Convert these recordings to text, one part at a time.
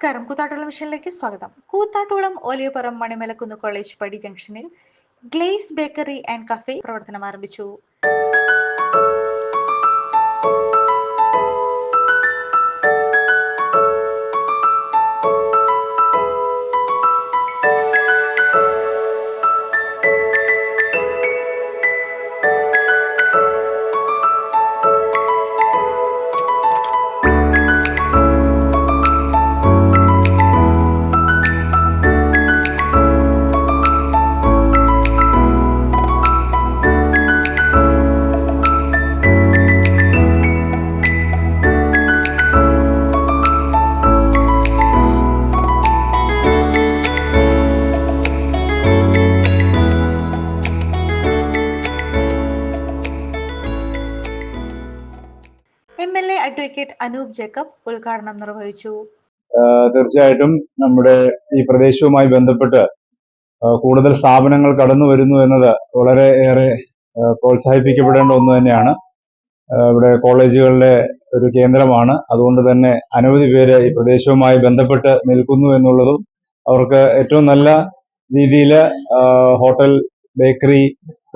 നമസ്കാരം. കൂത്താട്ടുളം മിഷനിലേക്ക് സ്വാഗതം. കൂത്താട്ടുളം ഒലിയപുറം മണിമലക്കുന്ന് കോളേജ് പടി ജംഗ്ഷനിൽ ഗ്ലേസ് ബേക്കറി ആൻഡ് കഫേ പ്രവർത്തനം ആരംഭിച്ചു. അഡ്വക്കേറ്റ് അനൂപ് ജേക്കബ് ഉദ്ഘാടനം നിർവഹിച്ചു. തീർച്ചയായിട്ടും നമ്മുടെ ഈ പ്രദേശവുമായി ബന്ധപ്പെട്ട് കൂടുതൽ സ്ഥാപനങ്ങൾ കടന്നു വരുന്നു എന്നത് വളരെ ഏറെ പ്രോത്സാഹിപ്പിക്കപ്പെടേണ്ട ഒന്ന് തന്നെയാണ്. ഇവിടെ കോളേജുകളിലെ ഒരു കേന്ദ്രമാണ്. അതുകൊണ്ട് തന്നെ അനവധി പേര് ഈ പ്രദേശവുമായി ബന്ധപ്പെട്ട് നിൽക്കുന്നു എന്നുള്ളതും അവർക്ക് ഏറ്റവും നല്ല രീതിയിൽ ഹോട്ടൽ ബേക്കറി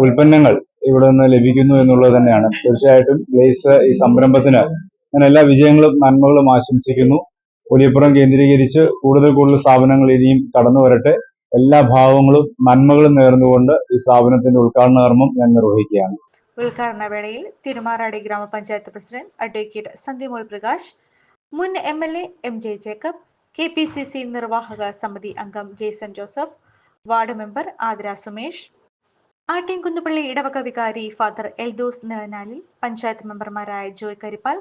ഉൽപ്പന്നങ്ങൾ ഇവിടെ നിന്ന് ലഭിക്കുന്നു എന്നുള്ളത് തന്നെയാണ്. തീർച്ചയായിട്ടും ഗ്ലേസ് ഈ സംരംഭത്തിന് ഞാൻ എല്ലാ വിജയങ്ങളും നന്മകളും ആശംസിക്കുന്നു. ഒലിയപ്പുറം കേന്ദ്രീകരിച്ച് കൂടുതൽ കൂടുതൽ സ്ഥാപനങ്ങൾ ഇനിയും കടന്നു വരട്ടെ. എല്ലാ ഭാവങ്ങളും നന്മകളും നേർന്നുകൊണ്ട് ഈ സ്ഥാപനത്തിന്റെ ഉദ്ഘാടന കർമ്മം ഞാൻ നിർവഹിക്കുകയാണ്. ഉദ്ഘാടന വേളയിൽ തിരുമാറാടി ഗ്രാമപഞ്ചായത്ത് പ്രസിഡന്റ് അഡ്വക്കേറ്റ് സന്ധ്യമോൾ പ്രകാശ് മുൻ M L A M J Jacob K P C C നിർവാഹക സമിതി അംഗം Jason Joseph ward member Athira Sumesh Attinkunnupalli ഇടവക വികാരി ഫാദർ എൽദോസ് നിലനാലിൽ പഞ്ചായത്ത് മെമ്പർമാരായ Joy Karippal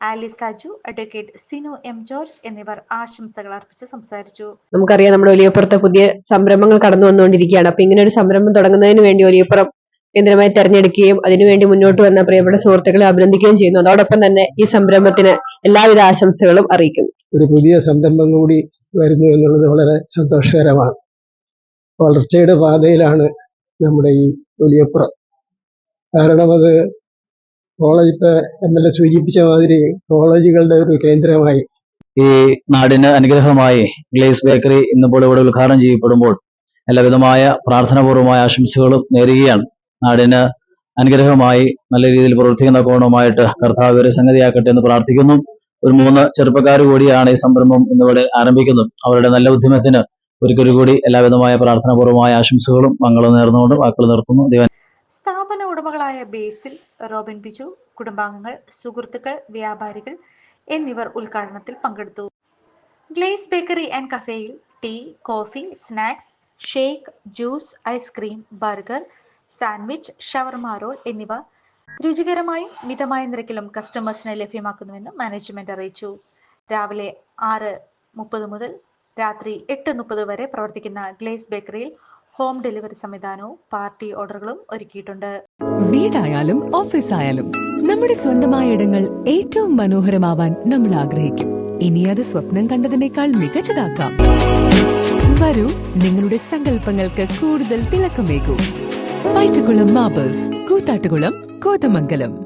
Alice Saju advocate Sinu M George എന്നിവർ ആശംസകൾ അർപ്പിച്ച് സംസാരിച്ചു. നമുക്കറിയാം നമ്മുടെ ഒലിയപ്പുറത്തെ പുതിയ സംരംഭങ്ങൾ കടന്നു വന്നുകൊണ്ടിരിക്കുകയാണ്. അപ്പൊ ഇങ്ങനെ ഒരു സംരംഭം തുടങ്ങുന്നതിന് വേണ്ടി ഒലിയപ്പുറം കേന്ദ്രമായി തെരഞ്ഞെടുക്കുകയും അതിനുവേണ്ടി മുന്നോട്ട് വന്ന പ്രിയപ്പെട്ട സുഹൃത്തുക്കളെ അഭിനന്ദിക്കുകയും ചെയ്യുന്നു. അതോടൊപ്പം തന്നെ ഈ സംരംഭത്തിന് എല്ലാവിധ ആശംസകളും അറിയിക്കുന്നു. ഒരു പുതിയ സംരംഭം കൂടി വരുന്നു എന്നുള്ളത് വളരെ സന്തോഷകരമാണ്. വളർച്ചയുടെ പാതയിലാണ് നമ്മുടെ ഈ ഒലിയപ്പുറം കാരണം അത് കോളേജ് ഇപ്പൊ എം എൽ എ സൂചിപ്പിച്ച മാതിരി കോളേജുകളുടെ ഒരു കേന്ദ്രമായി. ഈ നാടിന് അനുഗ്രഹമായി ഗ്ലേസ് ബേക്കറി ഇന്നിപ്പോൾ ഇവിടെ ഉദ്ഘാടനം ചെയ്യപ്പെടുമ്പോൾ എല്ലാവിധമായ പ്രാർത്ഥനാപൂർവമായ ആശംസകളും നേരുകയാണ്. നാടിന് അനുഗ്രഹമായി നല്ല രീതിയിൽ പ്രവർത്തിക്കുന്ന കോണവുമായിട്ട് കർത്താവ് ഒരു സംഗതിയാക്കട്ടെ എന്ന് പ്രാർത്ഥിക്കുന്നു. ഒരു മൂന്ന് ചെറുപ്പക്കാർ കൂടിയാണ് ഈ സംരംഭം ഇന്നിവിടെ ആരംഭിക്കുന്നത്. അവരുടെ നല്ല ഉദ്യമത്തിന് ഒരിക്കൽ കൂടി എല്ലാവിധമായ പ്രാർത്ഥനാപൂർവമായ ആശംസകളും മംഗളം നേർന്നുകൊണ്ട് വാക്കുകൾ നിർത്തുന്നു. ദൈവം ഉടമകളായ ബേസിൽ റോബിൻ ബിജു കുടുംബാംഗങ്ങൾ സുഹൃത്തുക്കൾ വ്യാപാരികൾ എന്നിവർ ഉദ്ഘാടനത്തിൽ പങ്കെടുത്തു. Glaze bakery and കഫേയിൽ tea coffee snacks shake juice ice cream burger sandwich shawarma roll എന്നിവ രുചികരമായും മിതമായ നിരക്കിലും കസ്റ്റമേഴ്സിന് ലഭ്യമാക്കുന്നുവെന്ന് മാനേജ്മെന്റ് അറിയിച്ചു. രാവിലെ ആറ് മുപ്പത് മുതൽ രാത്രി എട്ട് മുപ്പത് വരെ പ്രവർത്തിക്കുന്ന ഗ്ലേസ് ബേക്കറിയിൽ ഹോം ഡെലിവറി സംവിധാനവും പാർട്ടി ഓർഡറുകളും ഒരുക്കിയിട്ടുണ്ട്. വീടായാലും ഓഫീസ് ആയാലും നമ്മുടെ സ്വന്തമായ ഇടങ്ങൾ ഏറ്റവും മനോഹരമാവാൻ നമ്മൾ ആഗ്രഹിക്കും. ഇനി അത് സ്വപ്നം കണ്ടതിനേക്കാൾ മികച്ചതാക്കാം വരൂ നിങ്ങളുടെ സങ്കല്പങ്ങൾക്ക് കൂടുതൽ തിളക്കമേകൂ. പൈറ്റുകുളം മാബേഴ്സ് കൂത്താട്ടുകുളം കോതമംഗലം.